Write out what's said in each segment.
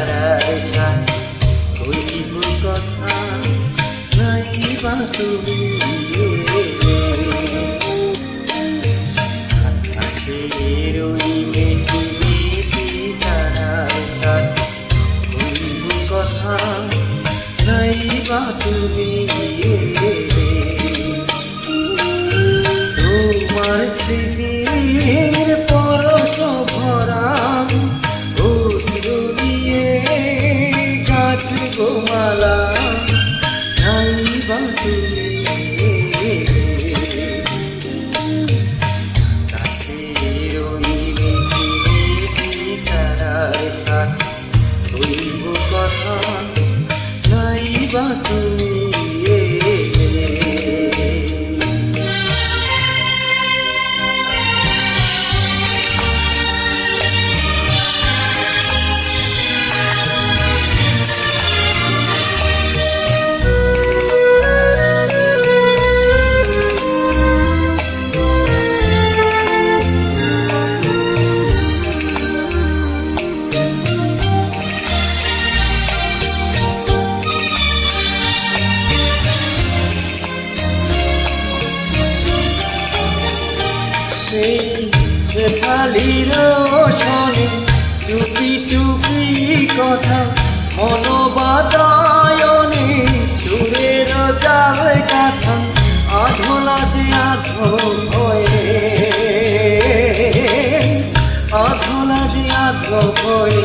তারায় সাথ কথা নাই বা চুপি চুপি কথা মনোবাদায়নে সুরের যাবে কথা আধলা যে আধো হয়ে। আধলা যে আধো হয়ে,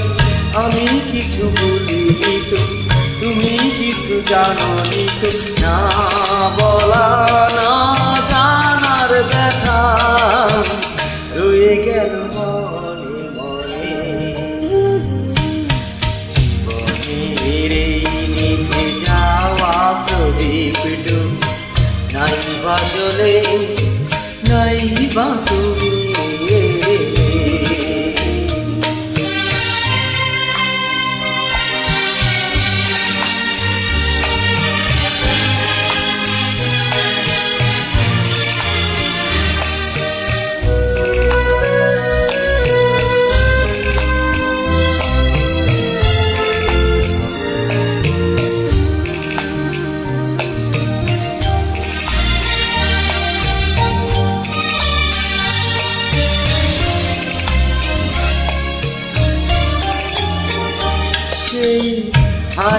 আমি কিছু বলিনি তো, তুমি কিছু জানো তো। না বলা, না জানার ব্যথা রয়ে গেল নাই বা তুমি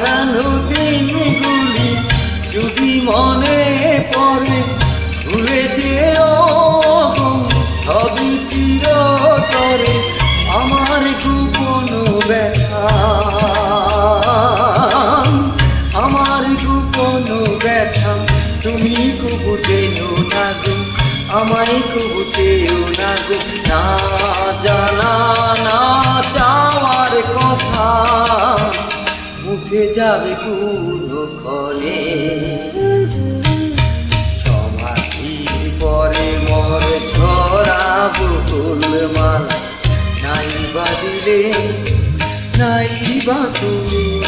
হারানো দিনগুলি যদি মনে পড়ে, ভুলে যেও চির করে আমার গোপন ব্যথা। আমার গোপন ব্যথা, তুমি কবু যেও না গো, আমায় কবু চেয়েও না গো, না জানা, না কথা মুছে যাবে পুরো ক্ষণে সমাধির পরে মর ছড়াবো ফুলমালা নাই বা দিলে, নাই বা তুমি।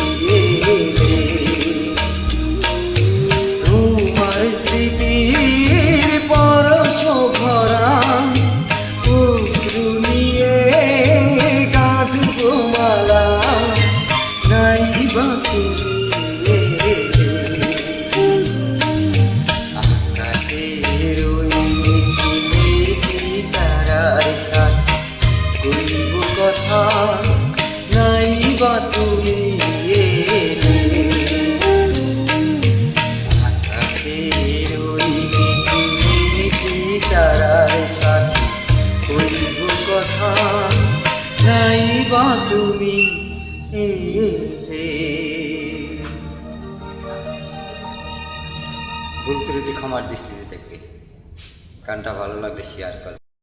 কথা নাই বা তুমি এলে ভুল ত্রুটি ক্ষমার দৃষ্টিতে দেখবে। গানটা ভালো লাগলে শেয়ার করবে।